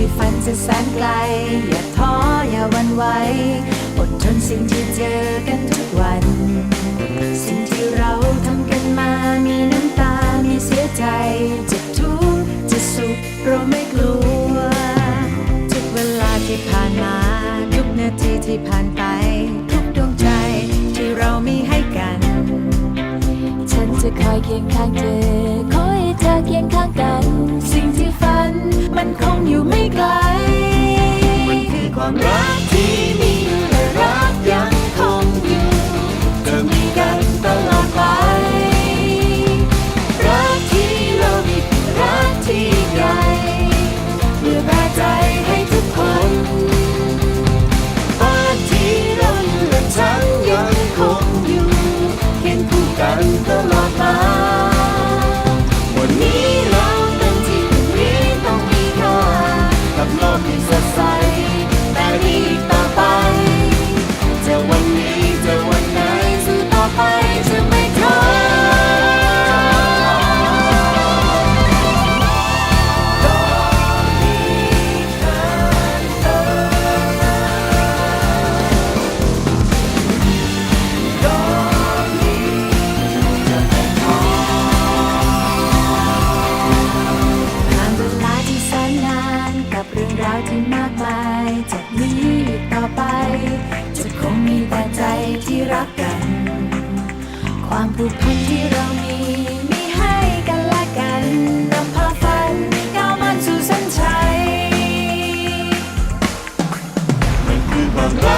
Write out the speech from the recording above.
ที่ฝันจะแสนไกล อย่าท้ออย่าวันไหวอดทนสิ่งที่เจอกันทุกวัน สิ่งที่เราทำกันมามีน้ำตา มีเสียใจ จะทุกข์จะสุขเราไม่กลัว ทุกเวลาที่ผ่านมา ทุกนาทีที่ผ่านไป ทุกดวงใจที่เรามีให้กัน ฉันจะคอยเคียงข้างเธอ 关 จากนี้ต่อไป จะคงมีแต่ใจที่รักกัน ความผูกพันที่เรามีมีให้กันและกันนำพาฝันก้าวมันสู่เส้นชัยมันคือความรัก